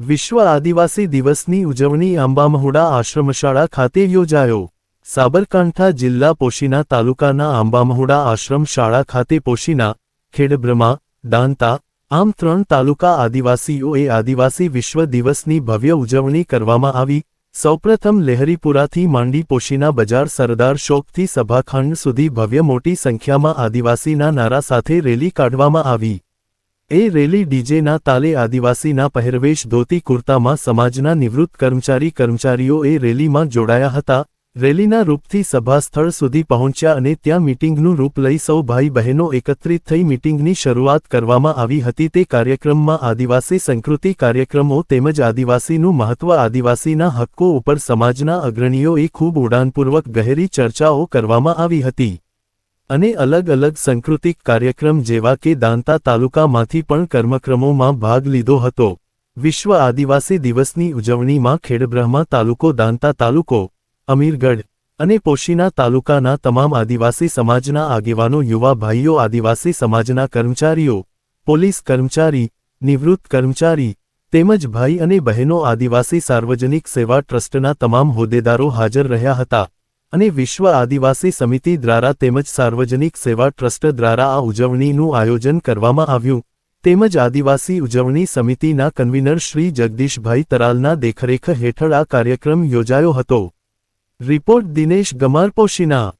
વિશ્વ આદિવાસી દિવસની ઉજવણી આંબામહુડા આશ્રમશાળા ખાતે યોજાયો. સાબરકાંઠા જિલ્લા પોશીના તાલુકાના આંબામહુડા આશ્રમ શાળા ખાતે પોશીના ખેડબ્રમા દાંતા, આમ ત્રણ તાલુકા આદિવાસીઓએ આદિવાસી વિશ્વ દિવસની ભવ્ય ઉજવણી કરવામાં આવી. સૌપ્રથમ લહેરીપુરાથી માંડી પોશીના બજાર સરદાર શોકથી સભાખંડ સુધી ભવ્ય મોટી સંખ્યામાં આદિવાસીના નારા સાથે રેલી કાઢવામાં આવી. એ રેલી ડીજેના તાલે આદિવાસીના પહેરવેશ ધોતી કુર્તામાં સમાજના નિવૃત્ત કર્મચારી કર્મચારીઓ એ રેલીમાં જોડાયા હતા. રેલીના રૂપથી સભાસ્થળ સુધી પહોંચ્યા અને ત્યાં મીટિંગનું રૂપ લઈ સૌ ભાઈ બહેનો એકત્રિત થઈ મીટિંગની શરૂઆત કરવામાં આવી હતી. તે કાર્યક્રમમાં આદિવાસી સંસ્કૃતિ કાર્યક્રમો તેમજ આદિવાસીનું મહત્વ, આદિવાસીના હક્કો ઉપર સમાજના અગ્રણીઓએ ખૂબ ઉડાનપૂર્વક ગહેરી ચર્ચાઓ કરવામાં આવી હતી. અને અલગ અલગ સાંસ્કૃતિક કાર્યક્રમ જેવા કે દાંતા તાલુકામાંથી પણ કર્મક્રમોમાં ભાગ લીધો હતો. વિશ્વ આદિવાસી દિવસની ઉજવણીમાં ખેડબ્રહ્મા તાલુકો, દાંતા તાલુકો, અમીરગઢ અને પોશીના તાલુકાના તમામ આદિવાસી સમાજના આગેવાનો, યુવા ભાઈઓ, આદિવાસી સમાજના કર્મચારીઓ, પોલીસ કર્મચારી, નિવૃત્ત કર્મચારી તેમજ ભાઈ અને બહેનો આદિવાસી સાર્વજનિક સેવા ટ્રસ્ટના તમામ હોદ્દેદારો હાજર રહ્યા હતા. અને વિશ્વ આદિવાસી સમિતિ દ્વારા તેમજ સાર્વજનિક સેવા ટ્રસ્ટ દ્વારા આ ઉજવણીનું આયોજન કરવામાં આવ્યું. તેમજ આદિવાસી ઉજવણી સમિતિના કન્વીનર શ્રી જગદીશભાઈ તરાલના દેખરેખ હેઠળ આ કાર્યક્રમ યોજાયો હતો. રિપોર્ટ દિનેશ ગમાર પોશીના